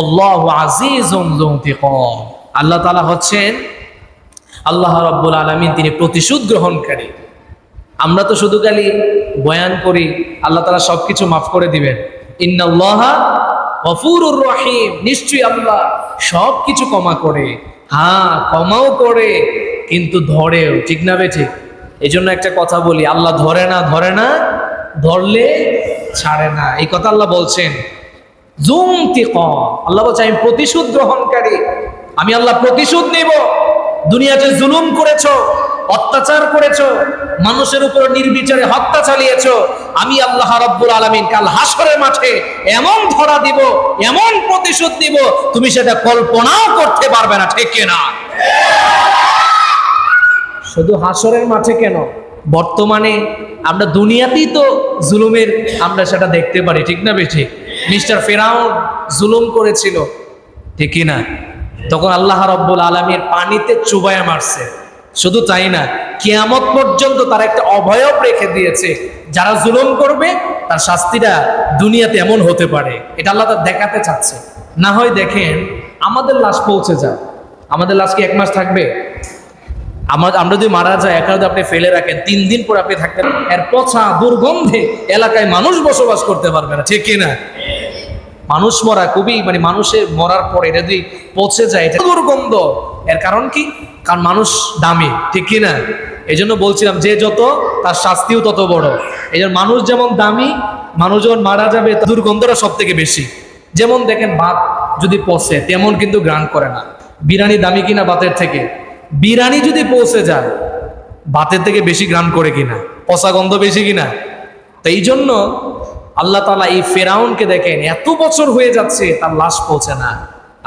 আল্লাহু তালা হচ্ছেন আল্লাহ রাব্বুল আলামিন, তিনি প্রতিশোধ গ্রহণকারী। আমরা তো শুধু খালি বয়ান করি, আল্লাহ তাআলা সবকিছু মাফ করে দিবেন। ইন্নাল্লাহা গফুরুর রহিম, নিশ্চয়ই আল্লাহ সবকিছু ক্ষমা করে। হ্যাঁ ক্ষমাও করে, কিন্তু ধরেও, ঠিক না বে ঠিক? এই জন্য একটা কথা বলি, আল্লাহ ধরে না ধরে না, ধরলে ছাড়ে না। এই কথা আল্লাহ বলছেন। আল্লাহ বলছে, আমি প্রতিশোধ গ্রহণকারী। আমি আল্লাহ প্রতিশোধ নেব। দুনিয়াতে জুলুম করেছ, অত্যাচার করেছ, মানুষের উপর নির্বিচারে হত্যা চালিয়েছ, আমি আল্লাহ রাব্বুল আলামিন কাল হাসরের মাঠে এমন ধরা দিব, এমন প্রতিশোধ দিব তুমি সেটা কল্পনাও করতে পারবে না, ঠিক না? শুধু হাসরের মাঠে কেন? বর্তমানে আমরা দুনিয়াতেই তো জুলুমের আমরা সেটা দেখতে পারি, ঠিক না বেঠি মিস্টার ফেরাউন জুলুম করেছিল। ঠিক না তখন আল্লাহ রব্বুল আলমীর পানিতে চুবায়া মারছে। শুধু তাই না, কিয়ামত পর্যন্ত তার একটা অভয়ব রেখে দিয়েছে। যারা জুলুম করবে, তার শাস্তিটা দুনিয়াতে এমন হতে পারে। এটা আল্লাহ তার দেখাতে চাচ্ছে। না হয় দেখেন, আমাদের লাশ পৌঁছে যায় আমাদের লাশ কি এক মাস থাকবে? আমার আমরা যদি মারা যায় একা যদি আপনি ফেলে রাখেন, তিন দিন পর আপনি থাকতেন এর পচা দুর্গন্ধে এলাকায় মানুষ বসবাস করতে পারবে না। ঠিক কিনা? মানুষ মরা খুবই মানে মানুষের মরার পরে এটা যদি পচে যায়, এটা দুর্গন্ধ এর কারণ কি? কারণ মানুষ দামি, ঠিক কিনা এই জন্য বলছিলাম, যে যত, তার শাস্তিও তত বড়। এই মানুষ যেমন দামি, মানুষ যখন মারা যাবে দুর্গন্ধটা সব থেকে বেশি। যেমন দেখেন, ভাত যদি পচে, তেমন কিন্তু গ্রান করে না। বিরিয়ানি দামি কিনা ভাতের থেকে? বিরিয়ানি যদি পৌঁছে যায়, ভাতের থেকে বেশি গ্রান করে কিনা? পচা গন্ধ বেশি কিনা? তো এই জন্য আল্লাহ তালা এই ফেরাউনকে দেখেন, এত বছর হয়ে যাচ্ছে, তার লাশ পৌঁছে না।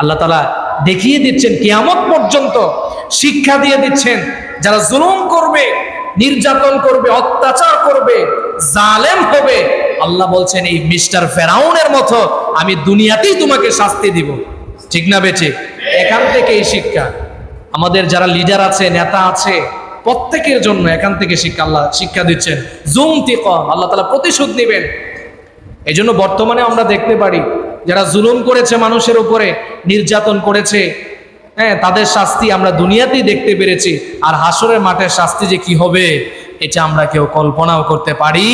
আল্লাহ তালা দেখিয়ে দিচ্ছেন, কিয়ামত পর্যন্ত শিক্ষা দিয়ে দিচ্ছেন, যারা জুলুম করবে, নির্যাতন করবে, অত্যাচার করবে, জালেম হবে, আল্লাহ বলছেন, এই মিস্টার ফেরাউনের মতো আমি দুনিয়াতেই তোমাকে শাস্তি দিব। ঠিক না বেঠিক এখান থেকে এই শিক্ষা। আমাদের যারা লিডার আছে, নেতা আছে, প্রত্যেকের জন্য এখান থেকে শিক্ষা, আল্লাহ শিক্ষা দিচ্ছেন। জুম তিকম আল্লাহ তালা প্রতিশোধ নেবেন। এই জন্য বর্তমানে আমরা দেখতে পারি, যারা জুলুম করেছে মানুষের উপরে, নির্যাতন করেছে হ্যাঁ তাদের শাস্তি আমরা দুনিয়াতেই দেখতে পেরেছি, আর হাসরের মাঠের শাস্তি যে কি হবে, এটা আমরা কেউ কল্পনাও করতে পারি